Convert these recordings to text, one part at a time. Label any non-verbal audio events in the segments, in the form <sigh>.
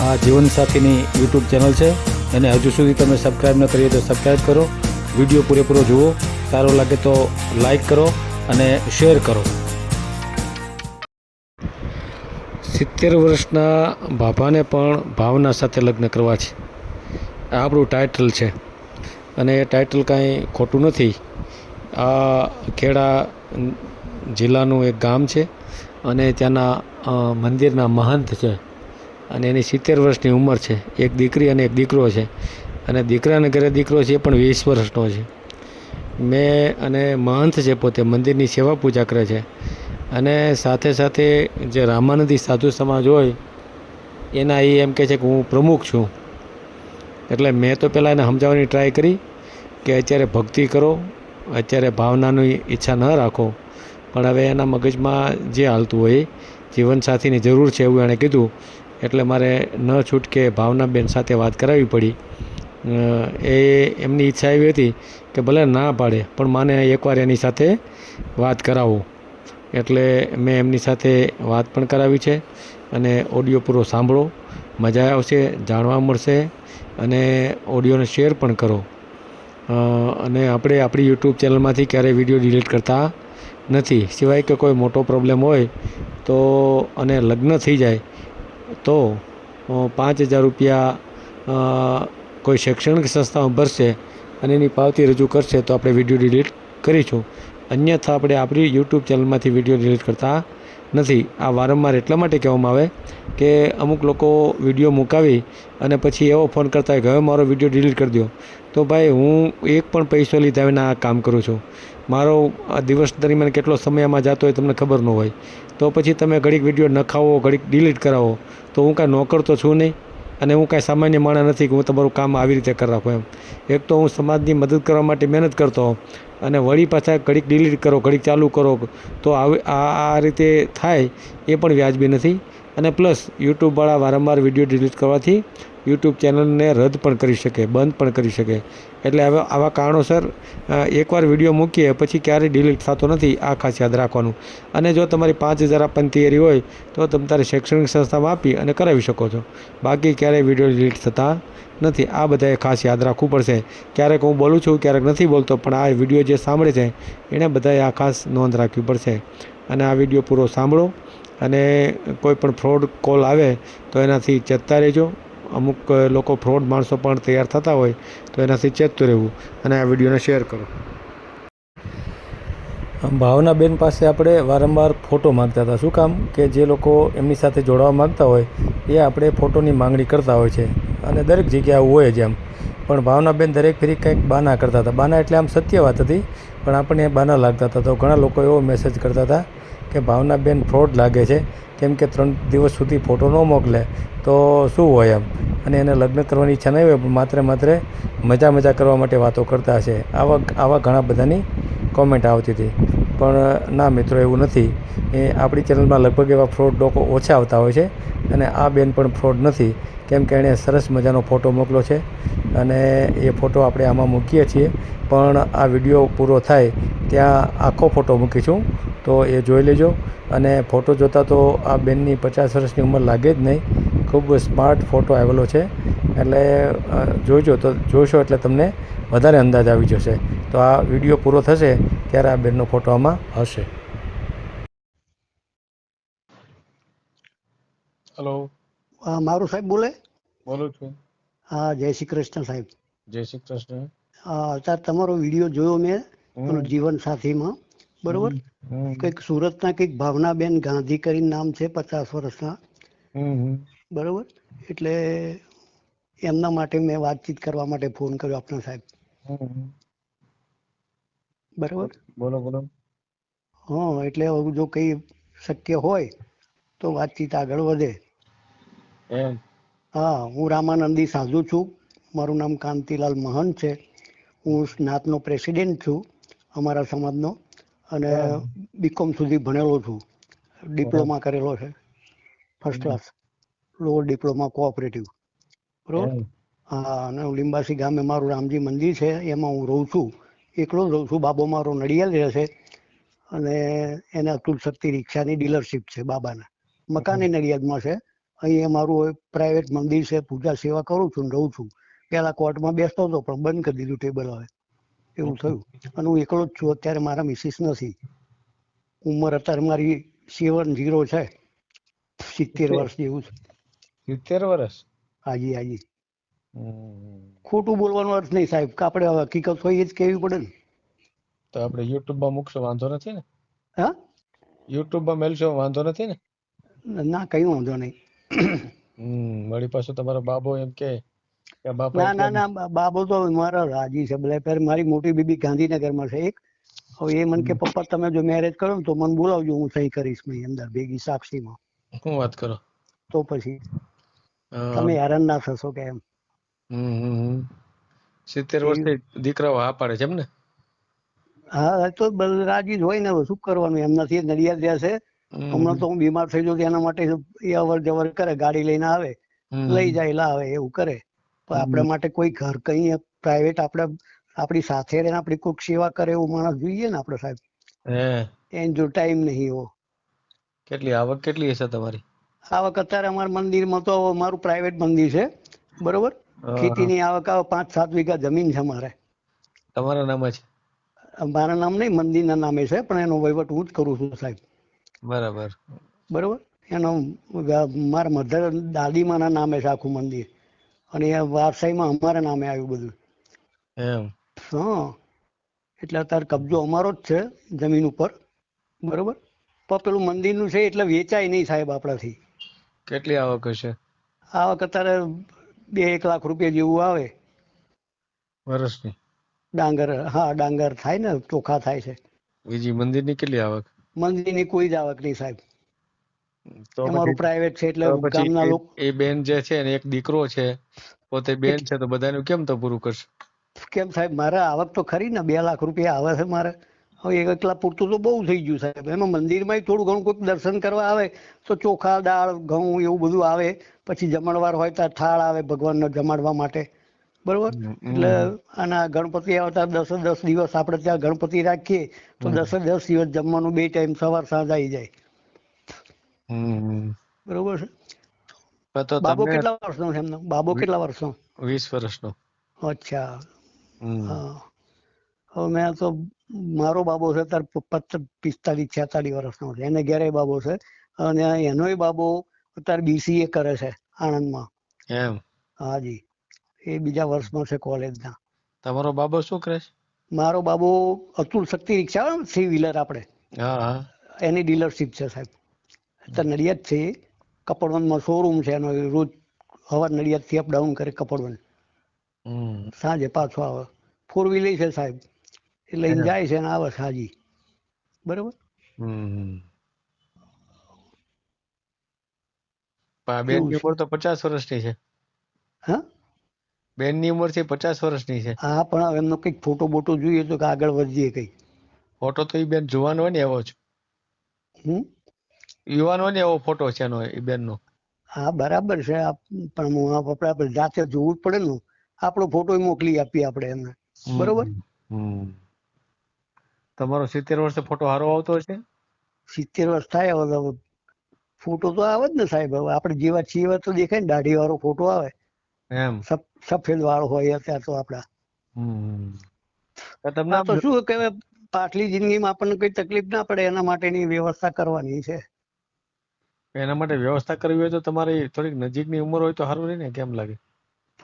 આ જીવનસાથીની YouTube channel છે. અને હજુ સુધી તમે સબસ્ક્રાઈબ ન કરીએ તો સબસ્ક્રાઈબ કરો. વીડિયો પૂરેપૂરો જુઓ. સારો લાગે તો લાઈક કરો અને શેર કરો. સિત્તેર વર્ષના બાબાને પણ ભાવના સાથે લગ્ન કરવા છે. આ આપણું ટાઇટલ છે. અને એ ટાઇટલ કાંઈ ખોટું નથી. આ ખેડા જિલ્લાનું એક ગામ છે. અને ત્યાંના મંદિરના મહંત છે. અને એની સિત્તેર વર્ષની ઉંમર છે. એક દીકરી અને એક દીકરો છે. અને દીકરાને ઘરે દીકરો છે એ પણ વીસ વર્ષનો છે. મેં અને મહંત છે પોતે મંદિરની સેવા પૂજા કરે છે અને સાથે સાથે જે રામાનંદી સાધુ સમાજ હોય, એના એ એમ કહે છે કે હું પ્રમુખ છું. એટલે મેં તો પહેલાં એને સમજાવવાની ટ્રાય કરી કે અત્યારે ભક્તિ કરો, અત્યારે ભાવનાની ઈચ્છા ન રાખો. પણ હવે એના મગજમાં જે હાલતું હોય, જીવનસાથીની જરૂર છે એવું એણે કીધું. એટલે મારે ન છૂટકે ભાવનાબેન સાથે વાત કરાવવી પડી. એ એમની ઈચ્છા એવી હતી કે ભલે ના પાડે, પણ માને એકવાર એની સાથે વાત કરાવો. એટલે મેં એમની સાથે વાત પણ કરાવી છે અને ઓડિયો પૂરો સાંભળો. મજા આવશે, જાણવા મળશે અને ઓડિયોને શેર પણ કરો. અને આપણે આપણી યુટ્યુબ ચેનલમાંથી ક્યારેય વીડિયો ડિલીટ કરતા નથી. સિવાય કે કોઈ મોટો પ્રોબ્લેમ હોય તો અને લગ્ન થઈ જાય તો પાંચ હજાર રૂપિયા કોઈ શૈક્ષણિક સંસ્થામાં ભરશે અને એની પાવતી રજૂ કરશે તો આપણે વીડિયો ડિલીટ કરીશું. અન્યથા આપણે આપણી યુટ્યુબ ચેનલમાંથી વીડિયો ડિલીટ કરતા નથી. આ વારંવાર એટલા માટે કહેવામાં આવે કે અમુક લોકો વીડિયો મુકાવી અને પછી એવો ફોન કરતા હોય કે, હવે મારો વીડિયો ડિલીટ કરી દો તો ભાઈ, હું એક પણ પૈસો લીધા વિના આ કામ કરું છું. મારો આ દિવસ દરમિયાન કેટલો સમય આમાં જતો હોય તમને ખબર ન હોય. તો પછી તમે ઘડીક વીડિયો નખાવો, ઘડીક ડિલીટ કરાવો. તો હું કાંઈ નોકર તો છું નહીં અને હું કાંઈ સામાન્ય માણસ નથી કે હું તમારું કામ આવી રીતે કરી રાખું એમ. એક તો હું સમાજની મદદ કરવા માટે મહેનત કરતો હોઉં અને વળી પાછા ઘડીક ડિલીટ કરો, ઘડીક ચાલુ કરો, તો આવી, આ આ રીતે થાય એ પણ વ્યાજબી નથી. અને પ્લસ યુટ્યુબવાળા વારંવાર વીડિયો ડિલીટ કરવાથી યુટ્યુબ ચેનલને રદ પણ કરી શકે, બંધ પણ કરી શકે. એટલે હવે આવા કારણોસર એકવાર વીડિયો મૂકીએ પછી ક્યારેય ડિલીટ થતો નથી, આ ખાસ યાદ રાખવાનું. અને જો તમારી પાંચ હજાર આપવાની તૈયારી હોય, તો તમે તારે શૈક્ષણિક સંસ્થામાં આપી અને કરાવી શકો છો. બાકી ક્યારેય વીડિયો ડિલીટ થતા નથી. આ બધાએ ખાસ યાદ રાખવું પડશે. ક્યારેક હું બોલું છું, ક્યારેક નથી બોલતો, પણ આ વીડિયો જે સાંભળે છે એણે બધાએ આ ખાસ નોંધ રાખવી પડશે. અને આ વીડિયો પૂરો સાંભળો. અને કોઈ પણ ફ્રોડ કોલ આવે, તો એનાથી ચેતતા રહેજો. અમુક લોકો ફ્રોડ માણસો પણ તૈયાર થતા હોય, તો એનાથી ચેતતું રહેવું. અને આ વિડીયોને શેર કરો. ભાવનાબેન પાસે આપણે વારંવાર ફોટો માગતા હતા. શું કામ? કે જે લોકો એમની સાથે જોડાવા માગતા હોય, એ આપણે ફોટોની માંગણી કરતા હોય છે અને દરેક જગ્યાએ હોય જ એમ. પણ ભાવનાબેન દરેક ફેરી કંઈક બાના કરતા હતા. બાના એટલે આમ સત્ય વાત હતી, પણ આપણને બાના લાગતા હતા. તો ઘણા લોકો એવો મેસેજ કરતા હતા કે, ભાવનાબેન ફ્રોડ લાગે છે. કેમ કે ત્રણ દિવસ સુધી ફોટો ન મોકલે, તો શું હોય એમ? અને એને લગ્ન કરવાની ઈચ્છા નહીં હોય, પણ માત્ર માત્ર મજા મજા કરવા માટે વાતો કરતા હશે. આવા આવા ઘણા બધાની કોમેન્ટ આવતી હતી. પણ, ના મિત્રો, એવું નથી. એ આપણી ચેનલમાં લગભગ એવા ફ્રોડ લોકો ઓછા આવતા હોય છે અને આ બેન પણ ફ્રોડ નથી. કેમ કે એણે સરસ મજાનો ફોટો મોકલો છે અને એ ફોટો આપણે આમાં મૂકીએ છીએ. પણ આ વીડિયો પૂરો થાય ત્યાં આખો ફોટો મૂકીશું. તો એ જોઈ લેજો. અને ફોટો જોતાં તો આ બેનની પચાસ વર્ષની ઉંમર લાગે જ નહીં. ખૂબ સ્માર્ટ ફોટો આવેલો છે. એટલે જોઈજો તો જોશો એટલે તમને વધારે અંદાજ આવી જશે. તો આ વીડિયો પૂરો થશે. ત્યારે આ બેનનો ફોટો આમાં હશે. હેલો હા મારું સાહેબ બોલે? બોલું છું. હા જય શ્રી કૃષ્ણ સાહેબ. જય શ્રી કૃષ્ણ. હા અત્યારે તમારો વીડિયો જોયો મેં. પેલો જીવન સાથીમાં બરોબર? કંઈક સુરતના કંઈક ભાવનાબેન ગાંધી કરીને નામ છે પચાસ વર્ષના. બરોબર? એટલે એમના માટે મેં વાતચીત કરવા માટે ફોન કર્યો આપના સાહેબ. બરોબર? બોલો બોલો. હા એટલે જો કઈ શક્ય હોય તો વાતચીત આગળ વધે. એમ? હા હું રામાનંદી સાધુ છું. મારું નામ કાંતિલાલ મહંત છે. હું સ્નાતનો પ્રેસિડેન્ટ છું અમારા સમાજનો અને બીકોમ સુધી ભણેલો છું. ડિપ્લોમા કરેલો છે. First class. Lower diploma cooperative. બરોબર? હા અને લીંબાસી ગામે મારું રામજી મંદિર છે. એમાં હું રહું છું. એકલો જ રહું છું. બાબો મારો નડિયાદ રહે છે અને એને અતુલ શક્તિ રિક્ષાની ડીલરશીપ છે બાબાના. મકાન એ નડિયાદમાં છે. અહીંયા મારું પ્રાઇવેટ મંદિર છે. પૂજા સેવા કરું છું રહું છું. પેલા કોર્ટમાં બેસતો હતો પણ બંધ કરી દીધું ટેબલ હવે. એવું થયું. અને હું એકલો જ છું. અત્યારે મારા મિસિસ નથી. ઉંમર અત્યારે મારી સેવન જીરો છે. સિત્તેર? વર્ષ જેવું છે. સિત્તેર વર્ષ? હાજી હાજી. ખોટું બોલવાનો અર્થ નહીં સાહેબ આપણે હકીકત હોય એ જ કહેવી પડે ને. તો આપણે યુટ્યુબમાં મૂકશો વાંધો નથી ને? હા? યુટ્યુબમાં મેલશો વાંધો નથી ને? ના કઈ વાંધો નહીં. વળી પાછું તમારો બાબો એમ કે ના ના ના બાબો તો મારા રાજી છે. ભલે પેર મારી મોટી બીબી ગાંધીનગરમાં છે એક. હવે એ મને કે પપ્પા તમે જો મેરેજ કરો તો મને બોલાવજો હું સહી કરીશ મેં અંદર ભેગી સાક્ષીમાં. શું વાત કરો? તો પછી તમે હેરાન ના થશો કે એમ. હમ. સિત્તેર વર્ષથી દીકરાઓ હા પાડે છે એમ ને? હા તો રાજી જ હોય ને શું કરવાનું? એમ નથી નડિયાદ રહ્યા છે. હમણાં તો હું બીમાર થઈ જાઉં એના માટે એ અવર જવર કરે. ગાડી લઈને આવે. લઈ જાય લાવે એવું કરે. પણ આપણા માટે કોઈ ઘર કઈ પ્રાઇવેટ આપણે આપણી સાથે રહીને આપણી કોઈક સેવા કરે એવું માણસ જોઈએ ને આપણે સાહેબ. હે. એન જો ટાઈમ નહીં એવો કેટલી આવક કેટલી હશે તમારી? આવક અત્યારે અમારા મંદિરમાં તો મારું પ્રાઇવેટ મંદિર છે. બરોબર? હા, ખેતીની આવક આવે પાંચ સાત વીઘા જમીન છે મારે. તમારા નામે છે મારા નામ નહીં મંદિરના નામે છે પણ એનો વહીવટ હું જ કરું છું સાહેબ. બરાબર. બરોબર? એનો મારા મધર દાદીમાના નામે છે આખું મંદિર. અને એ વારસાઈમાં અમારા નામે આવ્યું બધું. એમ. હા. એટલે અત્યારે કબજો અમારો જ છે જમીન ઉપર. બરોબર? પણ પેલું મંદિરનું છે એટલે વેચાય નહીં સાહેબ આપણાથી. કેટલી આવક હશે? આવક અત્યારે બે એક લાખ રૂપિયા જેવું આવે. વર્ષની? ડાંગર હા ડાંગર થાય ને ચોખા થાય છે. બીજી મંદિરની કેટલી આવક? મંદિરની કોઈ જ આવક નહીં સાહેબ. તો અમારું પ્રાઇવેટ છે એટલે ગામના લોકો એ બેન જે છે ને એક દીકરો છે પોતે બેન છે તો બધાનું કેમ તો પૂરું કરશે? કેમ સાહેબ મારે આવક તો ખરી ને બે લાખ રૂપિયા આવે છે મારે. હવે એકલા પૂરતું તો બહુ થઈ ગયું સાહેબ. એમાં મંદિરમાં થોડું ઘણું કોઈક દર્શન કરવા આવે તો ચોખા દાળ ઘઉં એવું બધું આવે. પછી જમણવાર હોય તો થાળ આવે ભગવાનને જમાડવા માટે. બરોબર? એટલે અને ગણપતિ આવતા દસ દસ દિવસ આપણે ત્યાં ગણપતિ રાખીએ તો દસ દસ દિવસ જમવાનું બે ટાઈમ સવાર સાંજ આવી જાય. બરોબર છે? બાબો કેટલા વર્ષનો છે એમનો? બાબો કેટલા વર્ષનો? વીસ વર્ષનો. અચ્છા. હા. હવે મેં તો મારો બાબો છે તાર પચ પિસ્તાલીસ છેતાલીસ વર્ષનો છે. એને ઘેરે બાબો છે અને એનોય બાબો અત્યારે બીસીએ કરે છે આણંદમાં. એમ? હાજી એ બીજા વર્ષમાં છે કોલેજના. તમારો બાબો શું કરે છે? મારો બાબો Atul Shakti rickshaw three wheeler આપણે. એની ડીલરશીપ છે સાહેબ. અત્યારે નડિયાદ છે કપડવનમાં શોરૂમ છે એનો રોજ હવાર નડિયાદથી અપડાઉન કરે કપડવન. સાંજે પાછો આવે. ફોર વ્હીલર છે સાહેબ. એ લઈને જાય છે અને આવે છે બરોબર? બેનની ઉંમર તો પચાસ વર્ષની છે. હા? બેનની ઉંમર છે પચાસ વર્ષની છે. હા પણ હવે એમનો કંઈક ફોટો બોટો જોઈએ તો કે આગળ વધીએ કઈ ફોટો તો એ બેન જુવાન હોય ને એવો જ. હમ? યુવાન હોય ને એવો ફોટો છે એનો એ બેનનો. હા બરાબર છે. પણ હું આપણે જાતે જોવું જ પડે ને. આપણો ફોટો મોકલી આપીએ આપણે એમને. બરોબર? હમ. તમારો સિત્તેર વર્ષે ફોટો સારો આવતો હશે? સિત્તેર વર્ષ થાય હવે ફોટો તો આવે જ ને સાહેબ. હવે આપણે જેવા છીએ તો દેખાય ને દાઢી વાળો ફોટો આવે. એમ. સફ- સફેદ વાળો હોય અત્યારે તો આપડા હમ. તમને તો શું કે પાછલી જિંદગીમાં આપણને કઈ તકલીફ ના પડે એના માટેની વ્યવસ્થા કરવાની છે. એના માટે વ્યવસ્થા કરવી હોય તો તમારી થોડીક નજીકની ઉંમર હોય તો સારું રહે ને કેમ લાગે?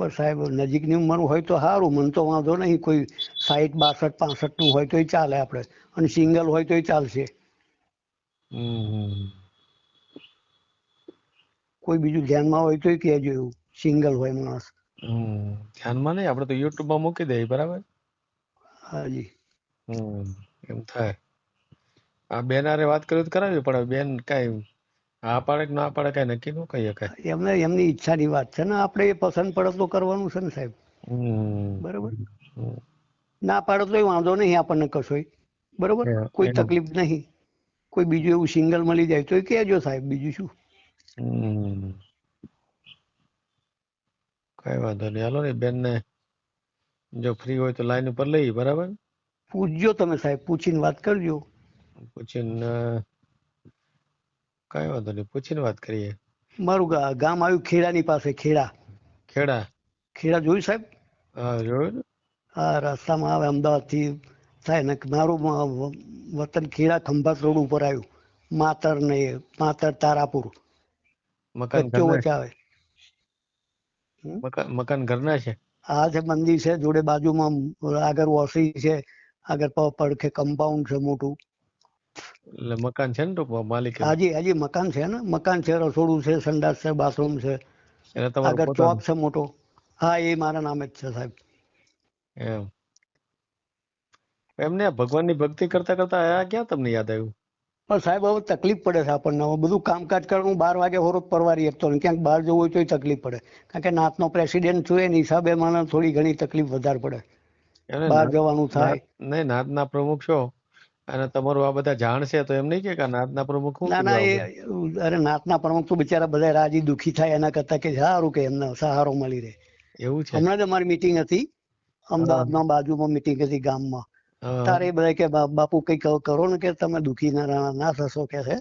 પણ સાહેબ નજીકની ઉંમરનું હોય તો સારું મને તો વાંધો નહીં કોઈ સાઠ બાસઠ પાસઠનું હોય તોય ચાલે આપણે. અને સિંગલ હોય તોય ચાલશે. હમ કોઈ બીજું ધ્યાનમાં હોય તોય કહેજો એવું સિંગલ હોય માણસ. ધ્યાનમાં નહીં આપણે તો યુટ્યુબમાં માં મૂકી દઈએ બરાબર? હાજી. હમ એમ થાય. આ બેન આરે વાત કરી તો કરાવી પણ બેન કાંઈ હા પાડે કે ના પાડે કઈ નક્કી ન કહી શકાય. એમને એમની ઈચ્છાની વાત છે ને આપણે એ પસંદ પડે તો કરવાનું છે ને સાહેબ. બરોબર? ના પાડે તોય વાંધો નહીં આપણને કશોય. બરોબર? કોઈ તકલીફ નહીં. કોઈ બીજું એવું સિંગલ મળી જાય તોય કહેજો સાહેબ બીજું શું? કઈ વાંધો નહીં. હાલો ને બેન ને જો ફ્રી હોય તો લાઈન ઉપર લઈ બરાબર? પૂછજો તમે સાહેબ પૂછીને વાત કરજો. પૂછીને કઈ વાંધો નહીં પૂછીને વાત કરીએ. મારું ગા- ગામ આવ્યું ખેડાની પાસે ખેડા. ખેડા? ખેડા જોયું સાહેબ? હા જોયું ને. આ રસ્તામાં આવે અમદાવાદથી થાય ને મારું મ- વતન ખેડા ખંભાત રોડ ઉપર આવ્યું. માતર ને એ, માતર તારાપુર. મકાન વચ્ચો ઘરના? વચ્ચે આવે. મકાન મકાન ઘરના છે? આ છે મંદિર છે જોડે બાજુમાં આગળ વોસી છે આગળ પ- પડખે કમ્પાઉન્ડ છે મોટું. એટલે મકાન છે ને ટૂંકમાં માલિક હાજી હાજી મકાન છે ને? મકાન છે રસોડું છે સંડાસ છે બાથરૂમ છે. એટલે તમારું આગળ ચોક છે મોટો. હા એ મારા નામે જ છે સાહેબ. એમ. એમને ભગવાનની ભક્તિ કરતા કરતા આ ક્યાં તમને યાદ આવ્યું? પણ સાહેબ હવે તકલીફ પડે છે આપણને. હવે બધું કામકાજ કરવાનું બાર વાગે હોરોજ પરવારી શકતો નથી ક્યાંક બહાર જવું હોય તોય તકલીફ પડે. કારણ કે નાથનો પ્રેસિડેન્ટ છું એની હિસાબે મને થોડી ઘણી તકલીફ વધારે પડે. બહાર જવાનું થાય. નહીં નાથના પ્રમુખ છો? અને તમારું આ બધા જાણ છે તો એમ નહીં કે આ નાતના પ્રમુખ શું ના ના એ અરે નાતના પ્રમુખ તો બિચારા બધા રાજી દુખી થાય એના કરતા કે સારું કે એમને સહારો મળી રહે. એવું છે? હમણાં જ અમારી મીટિંગ હતી. અમદાવાદમાં બાજુમાં મીટિંગ હતી ગામમાં. તારે એ બધા કે બાપુ કંઈક કરો ને કે તમે દુખી ના ના થશો કે છે?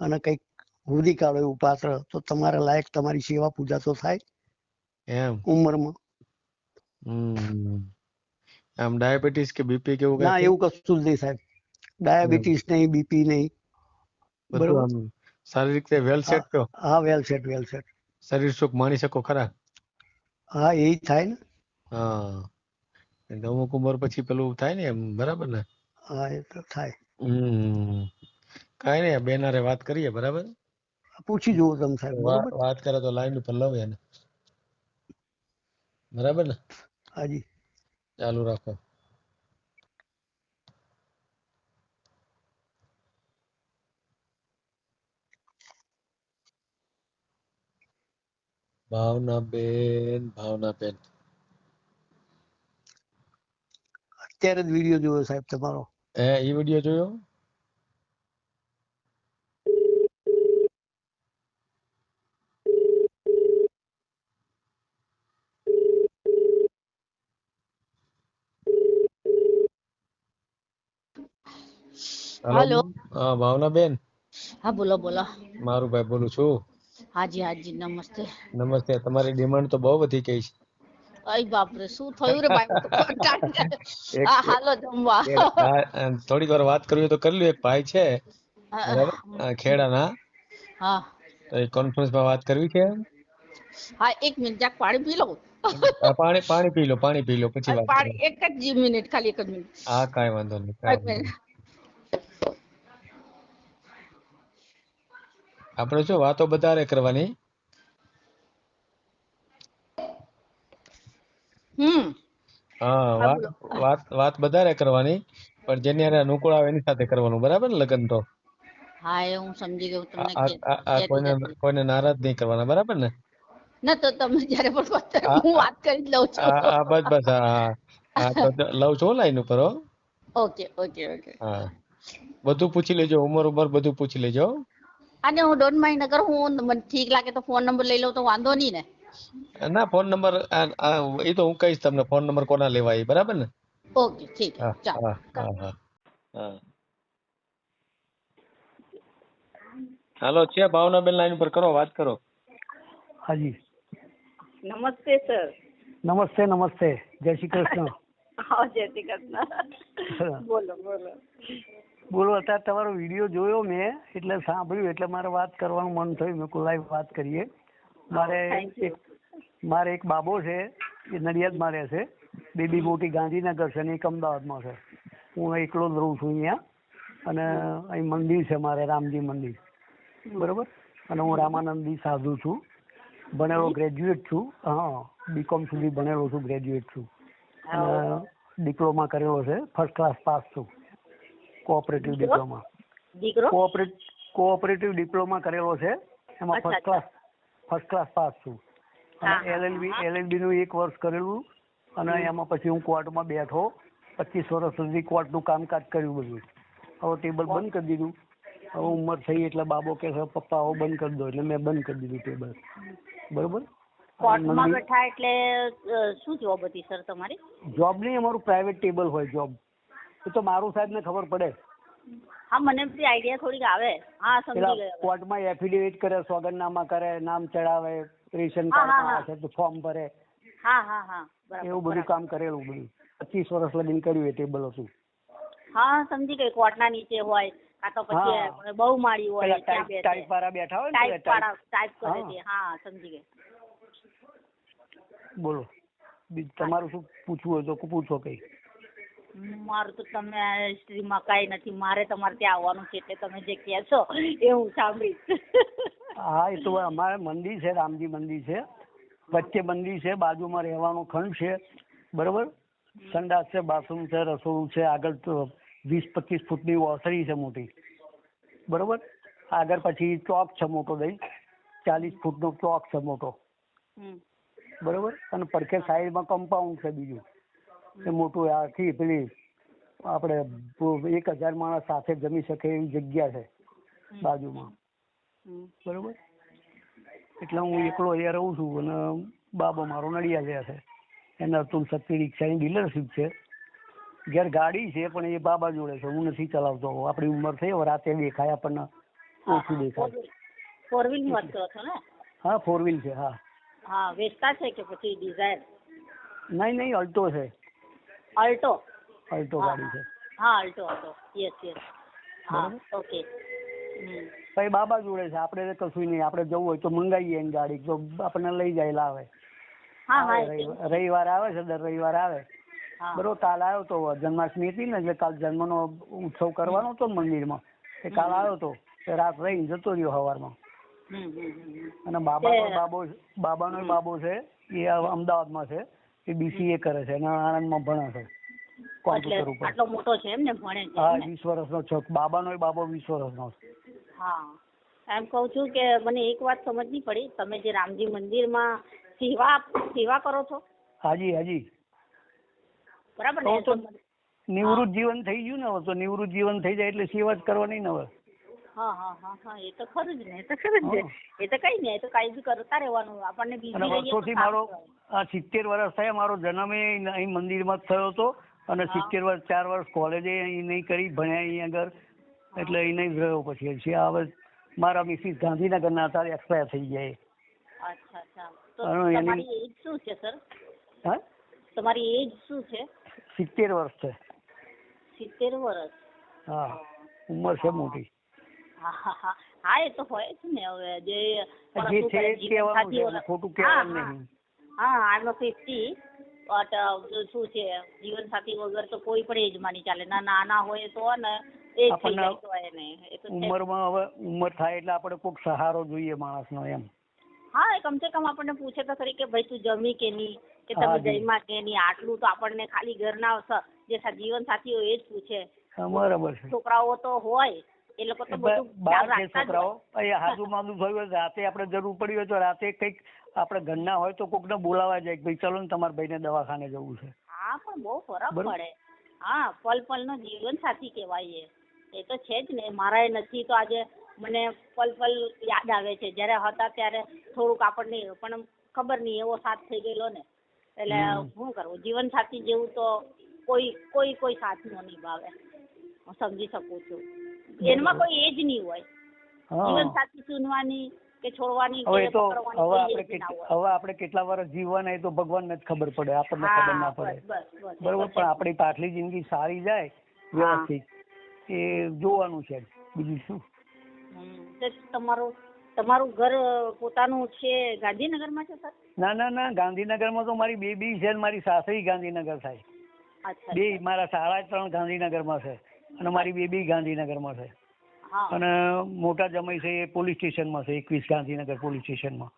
અને કંઈક હુદી કાઢો એવું પાત્ર તો તમારા લાયક તમારી સેવા પૂજા તો થાય એમ. ઉંમરમાં. હમ. આમ ડાયાબિટીસ કે બીપી કે એવું ના એવું કશું જ નહીં સાહેબ. ડાયાબિટીસ નહીં બીપી નહીં બધું બરોબર. આમ સારી રીતે વેલ સેટ છો હા વેલ સેટ વેલ સેટ શરીર સુખ માણી શકો ખરા હા એ થાય ને હા કેમ કે અમુક ઉંમર પછી પેલું થાય ને એમ બરાબર ને હા એ તો થાય હમ કાંઈ નહીં બેન હારે વાત કરીએ બરાબર પૂછી જુઓ તમે સાહેબ વા- બરોબર વાત કરે તો લાઈન ઉપર લવ એને બરાબર ને હાજી ચાલુ રાખો ભાવનાબેન ભાવનાબેન અત્યારે જ વીડિયો જોયો સાહેબ તમારો. હે ઈ વીડિયો જોયો? હેલો. હા ભાવનાબેન હા બોલો બોલો. મારું ભાઈ બોલું છું. હાજી હાજી નમસ્તે. નમસ્તે. તમારી ડિમાન્ડ તો બહુ વધી ગઈ છે. અય બાપરે શું થયું રે ભાઈ? હા હાલો જમવા. આ- આ થોડીક વાર વાત કરવી તો કરી લ્યો. એક ભાઈ છે. ખેડાના. હા. તો એ કોન્ફરન્સમાં વાત કરવી છે હા એક મિનિટ જાક પાણી પી લઉં. પાણી પાણી પી લો પાણી પી લો પછી વાત પાણી એક જ મિનિટ ખાલી એક જ મિનિટ હા કાઈ વાંધો નહીં એક કાંઈ વાંધો મિનિટ નહીં. આપણે શું વાતો વધારે કરવાની. હમ. હા હા, વાત વધારે કરવાની પણ જેની હારે અનુકૂળ આવે એની સાથે કરવાનું બરાબર ને લગ્ન તો? હા એ હું સમજી ગયું તમને કોઈને કોઈને નારાજ નહીં કરવાના બરાબર ને? ના તો તમે જયારે પણ વાત હું વાત કરી જ લઉં છું. હા બસ બસ હા હા. તો લઉં છું લાઈન ઉપર હો. Okay okay okay. હા. બધું પૂછી લેજો ઉંમર ઉંમર બધું પૂછી લેજો. અને હું ડોન્ટ માઇન્ડ અગર હું મને ઠીક લાગે તો ફોન નંબર લઈ લઉં તો વાંધો નહીં ને ના ફોન નંબર એ તો હું કહીશ તમને ફોન નંબર કોના લેવા એ બરાબર ને ઓકે ઠીક હા ચાલો હા હા હા હા હાલો છે ભાવનાબેન લાઈન ઉપર કરો વાત કરો હાજી નમસ્તે સર નમસ્તે નમસ્તે જય શ્રી કૃષ્ણ હા જય શ્રી કૃષ્ણ બોલો બોલો બોલો અત્યારે તમારો વીડિયો જોયો મેં એટલે સાંભળ્યું એટલે મારે વાત કરવાનું મન થયું મેં લાઈવ વાત કરીએ. મારે એક મારે એક બાબો છે એ નડિયાદમાં રહે છે બેબી મોટી ગાંધીનગર છે અને એક અમદાવાદમાં છે. હું એકલો જ રહું છું અહીંયા અને અહીં મંદિર છે મારે રામજી મંદિર. બરોબર? અને હું રામાનંદી સાધુ છું. ભણેલો ગ્રેજ્યુએટ છું. હા બીકોમ સુધી ભણેલો છું ગ્રેજ્યુએટ છું. અને ડિપ્લોમા કરેલો છે ફર્સ્ટ ક્લાસ પાસ છું. કોઓપરેટિવ ડિપ્લોમા દીકરો કોઓપરેટિવ ડિપ્લોમા કરેલો છે. એમાં first class first class pass છું. અને એલએલબી એલએલબી નું એક વર્ષ કરેલું. અને એમાં પછી હું કોર્ટમાં બેઠો. પચીસ વર્ષ સુધી કોર્ટનું કામકાજ કર્યું બધું. હવે ટેબલ બંધ કરી દીધું. હવે ઉંમર થઈ એટલે બાબો કે પપ્પા હવે બંધ કરી દો. એટલે મેં બંધ કરી દીધું ટેબલ બરોબર? કોર્ટમાં બેઠા એટલે શું જોબ હતી સર તમારી? જોબ નહીં અમારું પ્રાઇવેટ ટેબલ હોય જોબ એ તો મારું સાહેબ ને ખબર પડે. હા મને બધી આઈડિયા થોડીક આવે. હા સમજી ગયા. કોર્ટમાં એફિડેવિટ કરે સોગંદનામા કરે નામ ચડાવે રેશન કાર્ડ છે તો ફોર્મ ભરે. હા હા હા. એવું બધું કામ કરેલું બધું. પચીસ વર્ષ લગીન કર્યું એ ટેબલ હતું. હા સમજી ગઈ. કોર્ટના નીચે હોય કાં તો પછી. બહુ માળી હોય ટાઈપ વાળા બેઠા હોય ટાઈપ વાળા ટાઈપ કરે છે. હા સમજી ગઈ. બોલો. બીજું તમારું શું પૂછવું હોય તો પૂછો કઈ. મારું તો તમે હિસ્ટ્રીમાં કાંઈ નથી. મારે તમારે ત્યાં આવવાનું છે એટલે તમે જે કહેશો એ હું સાંભળીશ. હા એ તો અમારે મંદિર છે રામજી મંદિર છે. વચ્ચે મંદિર છે બાજુમાં રહેવાનો ખંડ છે. બરોબર? સંડાસ છે બાથરૂમ છે રસોડું છે આગળ તો વીસ પચીસ ફૂટની ઓસરી છે મોટી. બરોબર? આગળ પછી ચોક છે મોટો દઈ. ચાલીસ ફૂટનો ચોક છે મોટો. બરોબર? અને પડખે સાઈડમાં કમ્પાઉન્ડ છે બીજું. એ મોટું આખી પેલી આપણે એક હજાર માણસ સાથે જમી શકે એવી જગ્યા છે બાજુમાં. બરોબર? એટલે હું એકલો અહીંયા રહું છું અને બાબો મારો નડિયા રહે છે. એને અતુલ શક્તિ રિક્ષાની ડીલરશીપ છે. ઘેર ગાડી છે પણ એ બાબા જોડે છે. હું નથી ચલાવતો. આપણી ઉંમર થઈ હવે રાતે દેખાય આપણને ઓછું દેખાય. ફોર વ્હીલ વાત કરો છો ને? હા ફોર વ્હીલ છે હા. હા વેચતા છે કે પછી ડિઝાયર? નહીં નહીં અલ્ટો છે. અલ્ટો અલ્ટો ગાડી છે. હા અલ્ટો અલ્ટો યસ યસ હા ઓકે પછી બાબા જોડે છે. આપણે કશું નહીં. આપણે જવું હોય તો મંગાવીએ એની ગાડી. જો આપણને લઈ જાય લાવે. હા હા આવે રવિવાર આવે છે દર રવિવાર આવે. બરો બરોબર કાલ આવ્યો તો જન્માષ્ટમી હતી ને એટલે કાલ જન્મનો ઉત્સવ કરવાનો હતો ને મંદિરમાં. એ કાલ આવ્યો તો રાત રહીને જતો રહ્યો સવારમાં. અને બાબાનો તે- બાબો બાબાનો બાબો છે એ અમદાવાદમાં છે. એ બીસીએ કરે છે અને આણંદમાં ભણે છે. કોમ્પ્યુટર ઉપર. આટલો મોટો છે એમ ને ભણે છે હા? વીસ વર્ષનો છે. બાબાનો બાબો વીસ વર્ષનો છે. હા. એમ કહું છું કે મને એક વાત સમજ નહીં પડી. તમે જે રામજી મંદિરમાં સેવા સેવા કરો છો? હાજી હાજી. બરાબર ને? નિવૃત્ત જીવન થઈ ગયું ને હવે તો નિવૃત્ત જીવન થઈ જાય એટલે સેવા જ કરવાની ને હવે. હા હા હા એ તો ખરું જ ને એ તો ખરું જ એ તો કઈ નહીં એ તો કાંઈ બી કરતા રહેવાનું આપણને બીજી વર્ષોથી મારો આ સિત્તેર વર્ષ થયા મારો જન્મ એ અહીં મંદિરમાં જ થયો હતો. અને સિત્તેર વર્ષ ચાર વર્ષ કોલેજે અહીં નહીં કરી ભણ્યા અહીં આગળ. એટલે અહીં નહીં રહ્યો પછી. હવે મારા મિસિસ ગાંધીનગરના હતા એક્સપાયર થઈ ગયા અચ્છા અચ્છા. તો તમારી એજ શું છે સર હા? તમારી એજ શું છે? સિત્તેર વર્ષ છે. સિત્તેર વર્ષ. હા. ઉંમર છે મોટી. હા એ તો હોય જ ને હવે. જે જે છે કહેવાનું ખોટું કહેવાનું નહીં. હા. આઈ એમ ફિફ્ટી બટ શું છે જીવનસાથી વગર તો કોઈ પણ એજ માની ચાલે. ના નાના હોય તો ને એ થઈ જાય તો એને. ઉંમરમાં હવે ઉંમર થાય એટલે આપણે કોઈક સહારો જોઈએ માણસનો એમ. હા કમસે કમ આપણને પૂછે તો ખરી કે ભાઈ તું જમી કે નહીં? કે તમે જમ્યા કે નહીં? આટલું તો આપણને ખાલી ઘરના જે સાથી હોય એ જ પૂછે. બરાબર છોકરાઓ તો હોય એ લોકો તો બધું બા- બહાર છે છોકરાઓ. અહીંયા હાજુ માદું થયું હોય રાતે આપણે જરૂર પડી હોય તો રાતે કંઈક આપણે ઘરના હોય તો કોકને બોલાવા જાય ભાઈ ચલો ને તમારા ભાઈને દવાખાને જવું છે. હા પણ બહુ ફરક પડે. હા પલ પલનો જીવનસાથી કહેવાય એ. એ તો છે જ ને મારાય નથી તો આજે મને પલ પલ યાદ આવે છે. જ્યારે હતા ત્યારે થોડુંક આપણને પણ ખબર નહીં એવો સાથ થઈ ગયેલો ને. એટલે શું કરવું જીવન સાથી જેવું તો કોઈ કોઈ કોઈ સાથ ન નિભાવે. હું સમજી શકું છું. એમાં કોઈ એજ નહીં હોય. જીવન સાથી ચૂનવાની કે છોડવાની હવે તો હવે આપણે હવે કેટલા વર્ષ જીવવાના એ તો ભગવાનને જ ખબર પડે આપણને ખબર ના પડે. બરોબર પણ આપણી પાછલી જિંદગી સારી જાય વ્યવસ્થિત. એ જોવાનું છે બીજું શું? તમારું તમારું ઘર પોતાનું છે ગાંધીનગરમાં છે સર ના ના ના ગાંધીનગરમાં તો મારી બેબી છે ને મારી સાસરી ગાંધીનગર થાય બે મારા સાડા ત્રણ ગાંધીનગરમાં છે. અને મારી બેબી ગાંધીનગરમાં છે. અને મોટા જમાઈ છે એ પોલીસ સ્ટેશનમાં છે એકવીસ ગાંધીનગર પોલીસ સ્ટેશનમાં.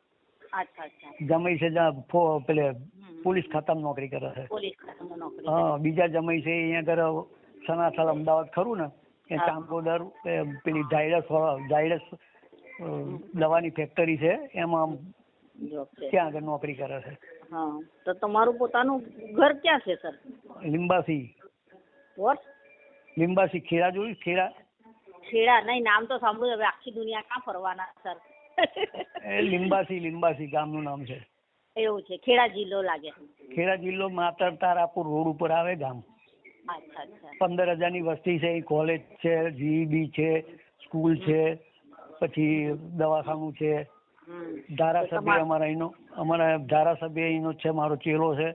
જમાઈ છે પેલે પોલીસ ખાતામાં નોકરી કરે છે. હા બીજા જમાઈ છે અહીંયા આગળ સનાથલ અમદાવાદ ખરું ને એ. એ પેલી ઝાયડસ ઝાયડસ દવાની ફેક્ટરી છે એમાં ત્યાં આગળ નોકરી કરે છે. તો તમારું પોતાનું ઘર ક્યાં છે સર? લિંબાસી. વોટ લીંબાસી ખેડા જોયું ખેડા ખેડા નહીં નામ તો સાંભળ્યું હવે આખી દુનિયા ક્યાં ફરવાના સર? એ લિંબાસી લીંબાસી ગામનું નામ છે. એવું છે ખેડા જિલ્લો લાગે. ખેડા જિલ્લો માતર તારાપુર રોડ ઉપર આવે ગામ. પંદર હજારની વસ્તી છે કોલેજ છે જીઈબી છે સ્કૂલ છે પછી દવાખાનું છે. ધારાસભ્ય અમારા અહીંનો અમારા ધારાસભ્ય અહીંનો છે મારો ચેલો છે.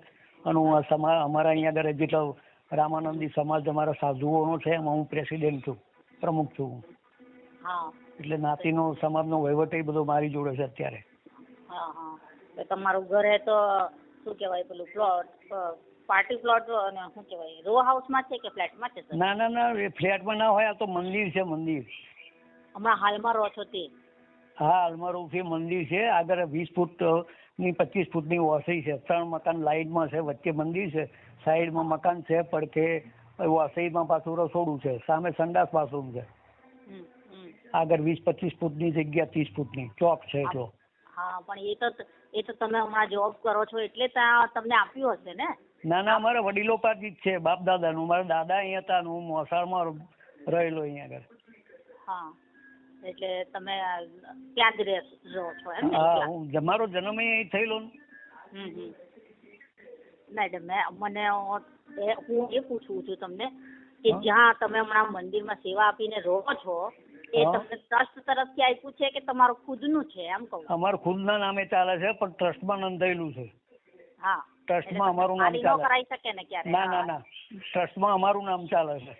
અને હું સમા અમારા અહીંયા આગળ જેટલો રામાનંદી સમાજ અમારા સાધુઓનો છે એમાં હું પ્રેસિડેન્ટ છું પ્રમુખ છું એટલે નાતીનો સમાજનો વહીવટ એ બધો મારી જોડે છે અત્યારે. હા હા. તો તમારું ઘરે તો શું કહેવાય પેલું પ્લોટ પાર્ટી પ્લોટ અને શું કહેવાય રો હાઉસમાં છે કે ફ્લેટમાં છે ના ના ના ફ્લેટમાં ના હોય આ તો મંદિર છે મંદિર. હમણાં હાલમાં રહો છો તે. હા અલમારોફી મંદિર છે. આગળ વીસ ફૂટની પચીસ ફૂટની ઓસરી છે. ત્રણ મકાન લાઈનમાં છે વચ્ચે મંદિર છે. સાઈડમાં મકાન છે પડખે ઓસરીમાં પાછું રસોડું છે. સામે સંડાસ બાથરૂમ છે. આગળ વીસ પચીસ ફૂટની જગ્યા ત્રીસ ફૂટની. ચોક છે એટલો. હા પણ એ તો એ તો તમે હમણાં જોબ કરો છો એટલે ત્યાં તમને આપ્યું હશે ને? ના ના અમારા વડીલો પાસેથી જ છે બાપ દાદાનું મારા દાદા અહીંયા હતા ને હું મોસાળમાં રહેલો અહીંયા આગળ. હા. એટલે તમે ત્યાં જ રહે- છો એમ ને? હા હું મારો જન્મ અહીં થયેલો ને. હમ હમ. ના એટલે મેં મને હું એ પૂછું છું તમને કે જ્યાં તમે હમણાં મંદિરમાં સેવા આપીને રહો છો એ તમને ટ્રસ્ટ તરફથી આપ્યું છે કે તમારું ખુદનું છે એમ કહું? અમારું ખુદના નામે ચાલે છે પણ ટ્રસ્ટમાં નોંધાયેલું છે. હા. ટ્રસ્ટમાં અમારું નામ ચાલે. કરાવી શકે ને ક્યારે? ના ના ના. ટ્રસ્ટમાં અમારું નામ ચાલે છે.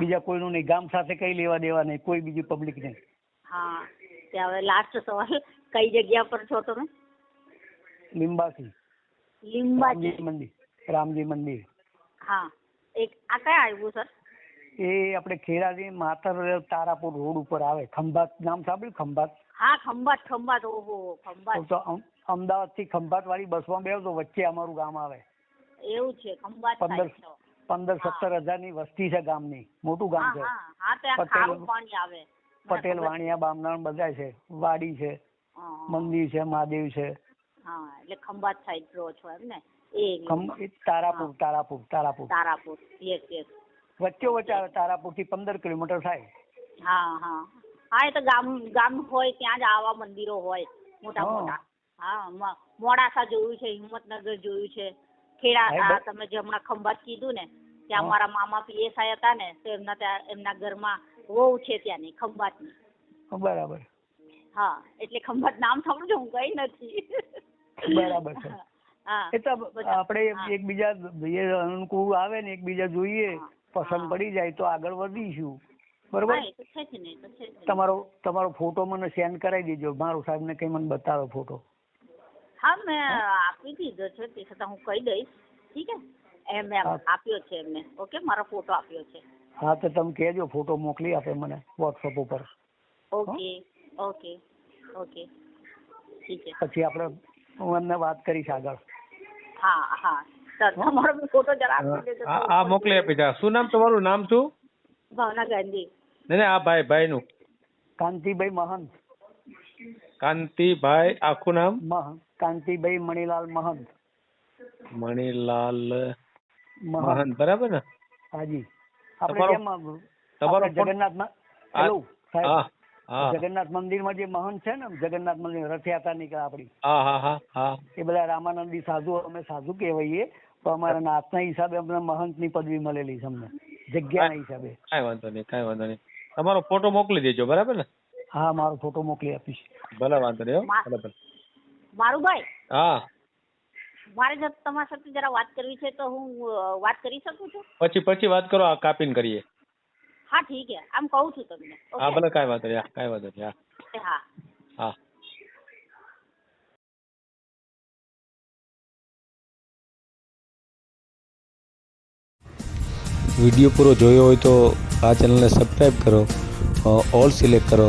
બીજા કોઈનું નહીં ગામ સાથે કઈ લેવા દેવા નહીં કોઈ બીજી પબ્લિક નહીં. હા તે હવે લાસ્ટ સવાલ કઈ જગ્યા પર છો તમે? લીંબાથી લીંબાજી મંદિર રામજી મંદિર. હા એક આ કયા આવ્યું સર એ આપણે ખેરાથી માતર તારાપુર રોડ ઉપર આવે ખંભાત નામ સાંભળ્યું? ખંભાત. હા ખંભાત ખંભાત ઓહો ખંભાત. તો અમદાવાદથી ખંભાત વાળી બસમાં બેસો તો વચ્ચે અમારું ગામ આવે. એવું છે ખંભાત પંદર. પંદર સત્તર હજારની વસ્તી છે ગામની. મોટું ગામ છે. પટેલ- પટેલ વાણિયા બામણાણ બધા છે. વાડી છે મંદિર છે મહાદેવ છે. એટલે ખંભાત સાઈડ રહો છો એમ ને? એ તારાપુર તારાપુર તારાપુર. તારાપુર. યસ યસ વચ્ચે વચ્ચે આવે તારાપુરથી પંદર કિલોમીટર થાય. હા હા. હા એ તો ગામ ગામ હોય ત્યાં જ આવા મંદિરો હોય મોટા મોટા. હા મોડાસા જોયું છે હિંમતનગર જોયું છે. ખેડા આ તમે જે હમણાં ખંભાત કીધું ને ત્યાં મારા મામા પીએસઆઈ હતા ને તો એમના ત્યાં એમના ઘરમાં વહુ છે ત્યાંની ખંભાતની. બરાબર. હા એટલે ખંભાત નામ સાંભળું છું હું કઈ નથી. બરાબર છે. <laughs> એ તો આપણે. એકબીજા જે અનુકૂળ આવે ને એકબીજા જોઈએ પસંદ પડી જાય તો આગળ વધીશું. બરોબર. તમારો તમારો ફોટો મને સેન્ડ કરાવી દેજો. મારો સાહેબ ને કઈ મને બતાવો ફોટો. હા મેં આપી દીધો છે તે છતાં હું કહી દઈશ. ઠીક હે? એમ એમ આપ્યો છે એમને. ઓકે મારો ફોટો આપ્યો છે. હા તો તમે કહેજો ફોટો મોકલી આપે મને વોટ્સઅપ ઉપર. Okay okay okay. ઠીક છે પછી આપણે હું એમને વાત કરીશ આગળ. હા હા. સર તમારો ફોટો જરા આપી દેજો આ મોકલી આપી દા. શું નામ તમારું? નામ શું? ભાવના ગાંધી. ને ને આ ભાઈ નું કાંતિભાઈ મહંત. કાંતિભાઈ આખું નામ? મહંત. કાંતિભાઈ મણીલાલ મહંત. મણીલાલ મહંત. બરાબર ને? હાજી. આપણે તમારો- જેમ તમારો ફોટ- જગન્નાથમાં આ- હેલો સાહેબ. હા હા. જગન્નાથ જે મહંત છે ને જગન્નાથ મંદિર રથયાત્રા નીકળે હા એ બધા રામાનંદી સાધુ અમે સાધુ કહેવાઈએ તો અમારા નાથના હિસાબે અમને મહંતની પદવી મળેલી છે અમને જગ્યાના હિસાબે. કાંઈ વાંધો નહીં કાંઈ વાંધો નહીં. તમારો ફોટો મોકલી દેજો બરાબર ને? હા મારો ફોટો મોકલી આપીશ. ભલે વાંધો નહીં હો ભલે ભલે. મારું ભાઈ? હા. મારે જો તમારી સાથે જરા વાત કરવી છે તો હું વાત કરી શકું છું? પછી પછી વાત કરો આ કાપીને કરીએ. હા ઠીક છે. આમ કહું છું તમને. હા ભલે કાંઈ વાંધો નહીં. હા કાંઈ વાંધો નહીં. હા. હા. હા. વીડિયો પૂરો જોયો હોય તો આ ચેનલને સબસ્ક્રાઈબ કરો ઓલ સિલેક્ટ કરો